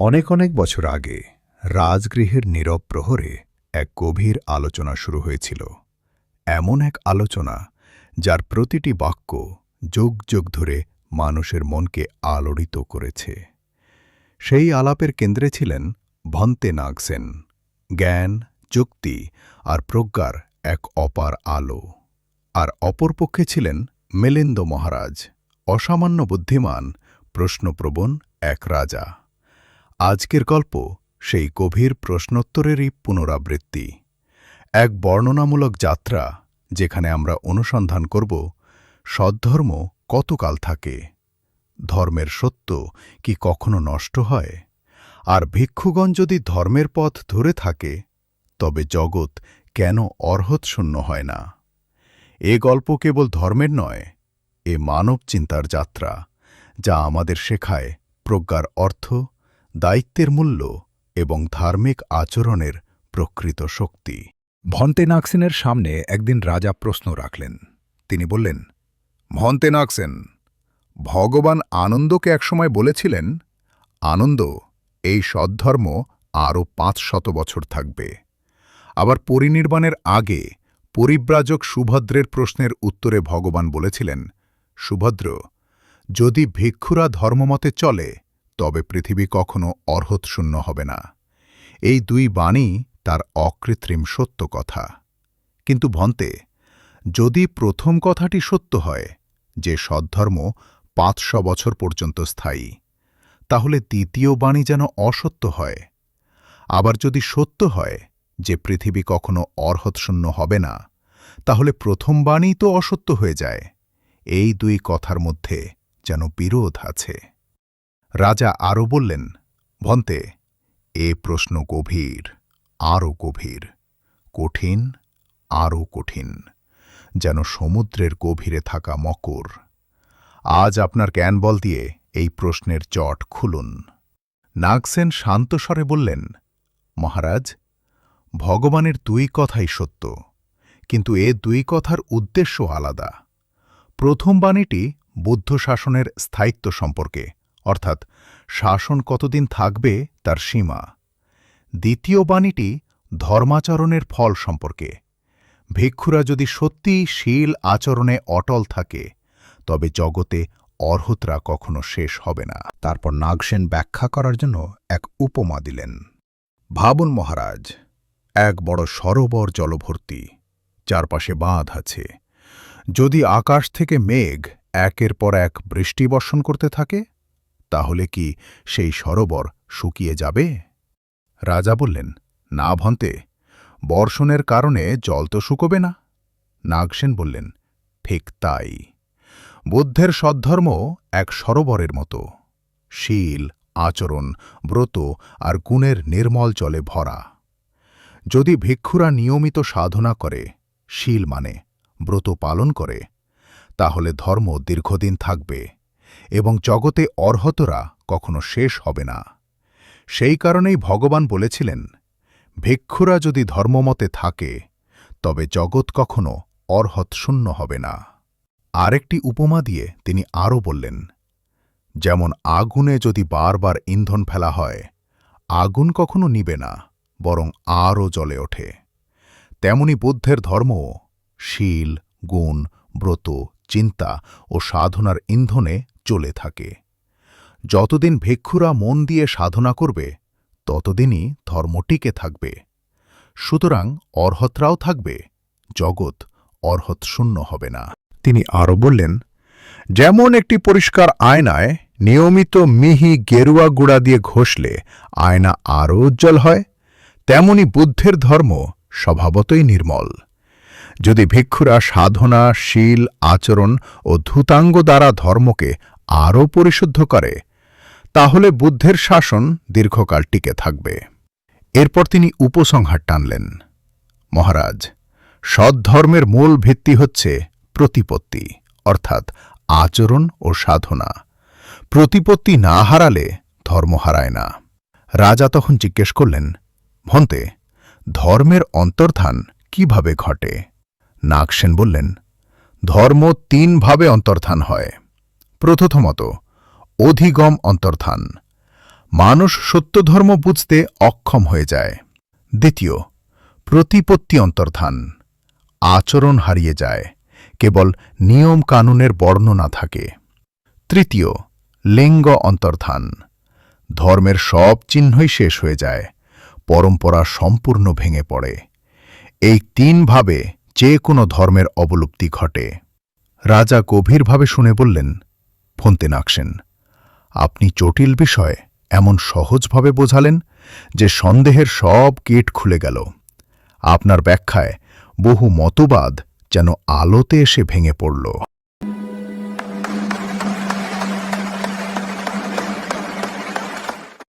অনেক অনেক বছর আগে রাজগৃহের নীরব প্রহরে এক গভীর আলোচনা শুরু হয়েছিল। এমন এক আলোচনা যার প্রতিটি বাক্য যুগ যুগ ধরে মানুষের মনকে আলোড়িত করেছে। সেই আলাপের কেন্দ্রে ছিলেন ভন্তে নাগসেন। জ্ঞান, যুক্তি আর প্রজ্ঞার এক অপার আলো। আর অপরপক্ষে ছিলেন মেলিন্দ মহারাজ, অসামান্য বুদ্ধিমান, প্রশ্নপ্রবণ এক রাজা। আজকের গল্প সেই গভীর প্রশ্নোত্তরেরই পুনরাবৃত্তি। এক বর্ণনামূলক যাত্রা যেখানে আমরা অনুসন্ধান করব সদ্ধর্ম কতকাল থাকে, ধর্মের সত্য কি কখনো নষ্ট হয়, আর ভিক্ষুগণ যদি ধর্মের পথ ধরে থাকে, তবে জগৎ কেন অর্হৎশূন্য হয় না? এ গল্প কেবল ধর্মের নয়, এ মানব চিন্তার যাত্রা যা আমাদের শেখায় প্রজ্ঞার অর্থ দায়িত্বের মূল্য এবং ধার্মিক আচরণের প্রকৃত শক্তি। ভন্তে নাগসেনের সামনে একদিন রাজা প্রশ্ন রাখলেন। তিনি বললেন ভন্তে নাগসেন ভগবান আনন্দকে একসময় বলেছিলেন, আনন্দ, এই সদ্ধর্ম আরও পাঁচ শত বছর থাকবে। আবার পরিনির্বাণের আগে পরিব্রাজক সুভদ্রের প্রশ্নের উত্তরে ভগবান বলেছিলেন, সুভদ্র, যদি ভিক্ষুরা ধর্মমতে চলে তবে পৃথিবী কখনো অর্হৎশূন্য হবে না। এই দুই বাণী তার অকৃত্রিম সত্য কথা। কিন্তু ভন্তে, যদি প্রথম কথাটি সত্য হয়, যে সদ্ধর্ম পাঁচশো বছর পর্যন্ত স্থায়ী, তাহলে দ্বিতীয় বাণী যেন অসত্য হয়। আবার যদি সত্য হয়, যে পৃথিবী কখনো অর্হৎশূন্য হবে না, তাহলে প্রথম বাণী তো অসত্য হয়ে যায়। এই দুই কথার মধ্যে যেন বিরোধ আছে। রাজা আরও বললেন, ভন্তে, এ প্রশ্ন গভীর, আরও গভীর, কঠিন, আরও কঠিন, যেন সমুদ্রের গভীরে থাকা মকর। আজ আপনার জ্ঞানবল দিয়ে এই প্রশ্নের চট খুলুন। নাগসেন শান্তস্বরে বললেন, মহারাজ, ভগবানের দুই কথাই সত্য, কিন্তু এ দুই কথার উদ্দেশ্য আলাদা। প্রথম বাণীটি বুদ্ধ শাসনের স্থায়িত্ব সম্পর্কে অর্থাৎ শাসন কতদিন থাকবে তার সীমা। দ্বিতীয় বাণীটি ধর্মাচরণের ফল সম্পর্কে। ভিক্ষুরা যদি সত্যিই শীল আচরণে অটল থাকে, তবে জগতে অর্হতরা কখনো শেষ হবে না। তারপর নাগসেন ব্যাখ্যা করার জন্য এক উপমা দিলেন। ভাবুন মহারাজ, এক বড় সরোবর জলভর্তি, চারপাশে বাঁধ আছে। যদি আকাশ থেকে মেঘ একের পর এক বৃষ্টি বর্ষণ করতে থাকে তাহলে কি সেই সরোবর শুকিয়ে যাবে? রাজা বললেন, না ভন্তে, বর্ষণের কারণে জল তো শুকোবে না। নাগসেন বললেন, ঠিক তাই। বুদ্ধের সদ্ধর্ম এক সরোবরের মতো। শীল, আচরণ, ব্রত আর গুণের নির্মল জলে ভরা। যদি ভিক্ষুরা নিয়মিত সাধনা করে, শীল মানে ব্রত পালন করে, তাহলে ধর্ম দীর্ঘদিন থাকবে। এবং জগতে অর্হতরা কখনো শেষ হবে না। সেই কারণেই ভগবান বলেছিলেন, ভিক্ষুরা যদি ধর্মমতে থাকে, তবে জগৎ কখনো অর্হৎ শূন্য হবে না। আরেকটি উপমা দিয়ে তিনি আরও বললেন, যেমন আগুনে যদি বারবার ইন্ধন ফেলা হয়, আগুন কখনো নিবে না, বরং আরও জ্বলে ওঠে। তেমনি বুদ্ধের ধর্ম শীল, গুণ, ব্রত, চিন্তা ও সাধনার ইন্ধনে চলে থাকে। যতদিন ভিক্ষুরা মন দিয়ে সাধনা করবে, ততদিনই ধর্ম টিকে থাকবে। সুতরাং অর্হতরাও থাকবে, জগৎ অর্হত শূন্য হবে না। তিনি আরও বললেন, যেমন একটি পরিষ্কার আয়নায় নিয়মিত মিহি গেরুয়া গুড়া দিয়ে ঘষলে আয়না আরও উজ্জ্বল হয়, তেমনি বুদ্ধের ধর্ম স্বভাবতই নির্মল। যদি ভিক্ষুরা সাধনা, শীল, আচরণ ও ধূতাঙ্গ দ্বারা ধর্মকে আরও পরিশুদ্ধ করে, তাহলে বুদ্ধের শাসন দীর্ঘকাল টিকে থাকবে। এরপর তিনি উপসংহার টানলেন। মহারাজ সদ্ধর্মের মূল ভিত্তি হচ্ছে প্রতিপত্তি, অর্থাৎ আচরণ ও সাধনা। প্রতিপত্তি না হারালে ধর্ম হারায় না। রাজা তখন জিজ্ঞেস করলেন ভন্তে ধর্মের অন্তর্ধান কীভাবে ঘটে? নাগসেন বললেন, ধর্ম তিনভাবে অন্তর্ধান হয়। প্রথমত, অধিগম অন্তর্ধান। মানুষ সত্যধর্ম বুঝতে অক্ষম হয়ে যায়। দ্বিতীয়, প্রতিপত্তি অন্তর্ধান। আচরণ হারিয়ে যায়। কেবল নিয়ম কানুনের বর্ণনা থাকে। তৃতীয়, লিঙ্গ অন্তর্ধান। ধর্মের সব চিহ্নই শেষ হয়ে যায়। পরম্পরা সম্পূর্ণ ভেঙে পড়ে। এই তিনভাবে যে কোনো ধর্মের অবলুপ্তি ঘটে। রাজা গভীরভাবে শুনে বললেন ফন্তে নাকসেন। আপনি জটিল বিষয় এমন সহজভাবে বোঝালেন যে সন্দেহের সব গেট খুলে গেল। আপনার ব্যাখ্যায় বহু মতবাদ যেন আলোতে এসে ভেঙে পড়ল।